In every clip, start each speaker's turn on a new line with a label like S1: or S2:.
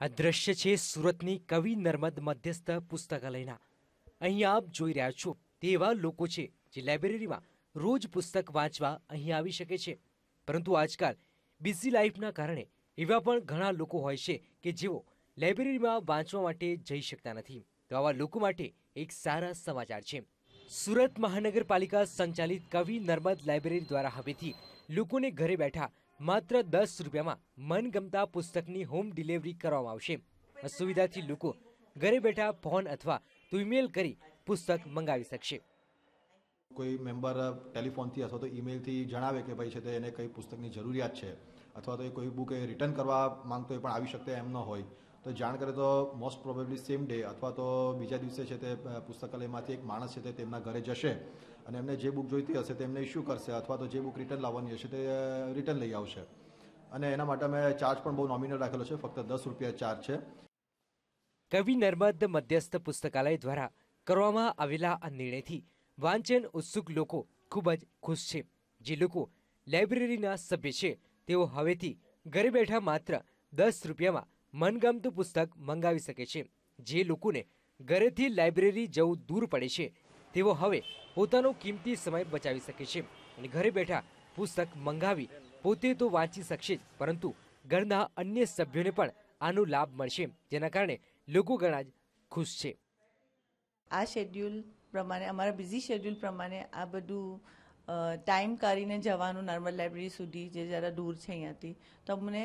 S1: આ દ્રશ્ય છે સુરતની કવિ નર્મદ મધ્યસ્થ પુસ્તકાલયના. અહીં આપ જોઈ રહ્યા છો તે એવા લોકો છે જે લાઇબ્રેરીમાં રોજ પુસ્તક વાંચવા અહીં આવી શકે છે. પરંતુ આજકાલ બિઝી લાઈફના કારણે એવા પણ ઘણા લોકો હોય છે કે જેઓ લાઇબ્રેરીમાં વાંચવા માટે જઈ શકતા નથી. તો આવા લોકો માટે એક સારા સમાચાર છે. સુરત મહાનગરપાલિકા સંચાલિત કવિ નર્મદ લાઇબ્રેરી દ્વારા હવેથી લોકોને ઘરે બેઠા માત્ર દસ રૂપિયામાં મનગમતા પુસ્તકની હોમ ડિલિવરી કરવામાં આવશે. આ સુવિધાથી લોકો ઘરે બેઠા ફોન અથવા તો ઈમેલ કરી પુસ્તક મંગાવી શકશે.
S2: કોઈ મેમ્બર ટેલિફોનથી અથવા તો ઈમેલથી જણાવે કે ભાઈ છે તે એને કઈ પુસ્તકની જરૂરિયાત છે અથવા તો એ કોઈ બુક એ રિટર્ન કરવા માંગતો હોય પણ આવી શકતો એમ ન હોય. તો જાણ કરે તો મોસ્ટ પ્રોબેબલી સેમ ડે અથવા તો બીજા દિવસે છે તે પુસ્તકાલયમાંથી એક માણસ છે તે તેમના ઘરે જશે અને એમને જે બુક જોઈતી હશે તેમને ઇસ્યુ કરશે અથવા તો જે બુક રિટર્ન લાવવાની હશે તે રિટર્ન લઈ આવશે. અને એના માટે અમે ચાર્જ પણ બહુ નોમિનલ રાખેલો છે, ફક્ત દસ રૂપિયા ચાર્જ છે.
S1: કવિ નર્મદ મધ્યસ્થ પુસ્તકાલય દ્વારા કરવામાં આવેલા આ નિર્ણયથી વાંચન ઉત્સુક લોકો ખૂબ જ ખુશ છે. જે લોકો લાઇબ્રેરીના સભ્ય છે, તેઓ હવેથી ઘરે બેઠા માત્ર દસ રૂપિયામાં મનગમતું પુસ્તક મંગાવી શકે છે, જે લોકોને ઘરેથી લાઇબ્રેરી જવું દૂર પડે છે. તેઓ હવે પોતાનો કિંમતી સમય બચાવી શકે છે અને ઘરે બેઠા પુસ્તક મંગાવી પોતે તો વાંચી શકશે જ, પરંતુ ઘરના અન્ય સભ્યોને પણ આનો લાભ મળશે, જેના કારણે લોકો ઘણા જ ખુશ છે.
S3: આ શેડ્યુલ પ્રમાણે, અમારા બિઝી શેડ્યુલ પ્રમાણે આ બધું ટાઈમ કાઢીને જવાનું નર્મદ લાઇબ્રેરી સુધી, જે જરા દૂર છે અહીંયાથી, તો અમને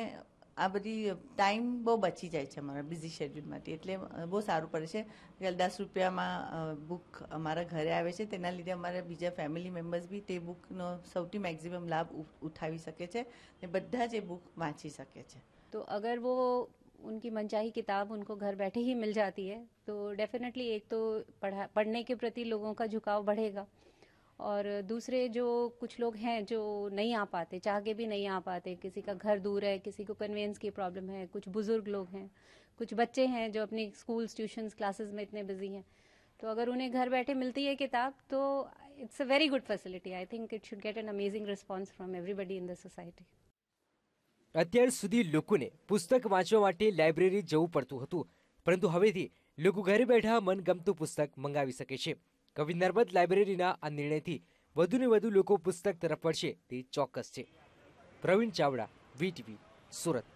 S3: આ બધી ટાઈમ બહુ બચી જાય છે અમારા બિઝી શેડ્યુલમાંથી એટલે બહુ સારું પડે છે કે દસ રૂપિયામાં બુક અમારા ઘરે આવે છે તેના લીધે અમારા બીજા ફેમિલી મેમ્બર્સ બી તે બુકનો સૌથી મેક્સિમમ લાભ ઉઠાવી શકે છે ને બધા જ એ બુક વાંચી શકે છે
S4: तो अगर वो उनकी मनचाही किताब उनको घर बैठे ही मिल जाती है तो डेफिनेटली एक तो पढ़ा पढ़ने के प्रति लोगों का झुकाव बढ़ेगा और दूसरे जो कुछ लोग हैं जो नहीं आ पाते चाह के भी नहीं आ पाते किसी का घर दूर है किसी को कन्वेंस की प्रॉब्लम है कुछ बुजुर्ग लोग हैं कुछ बच्चे हैं जो अपनी स्कूल्स ट्यूशंस क्लासेस में इतने बिजी हैं तो अगर उन्हें घर बैठे मिलती है किताब तो it's a very good facility I think it should get an amazing response from everybody in the society
S1: અત્યાર સુધી લોકોને પુસ્તક વાંચવા માટે લાઇબ્રેરી જવું પડતું હતું પરંતુ હવેથી લોકો ઘરે બેઠા મનગમતું પુસ્તક મંગાવી શકે છે કવિ નર્મદ લાઇબ્રેરીના આ નિર્ણયથી વધુને વધુ લોકો પુસ્તક તરફ વળશે તે ચોક્કસ છે. પ્રવીણ ચાવડા વીટીવી સુરત.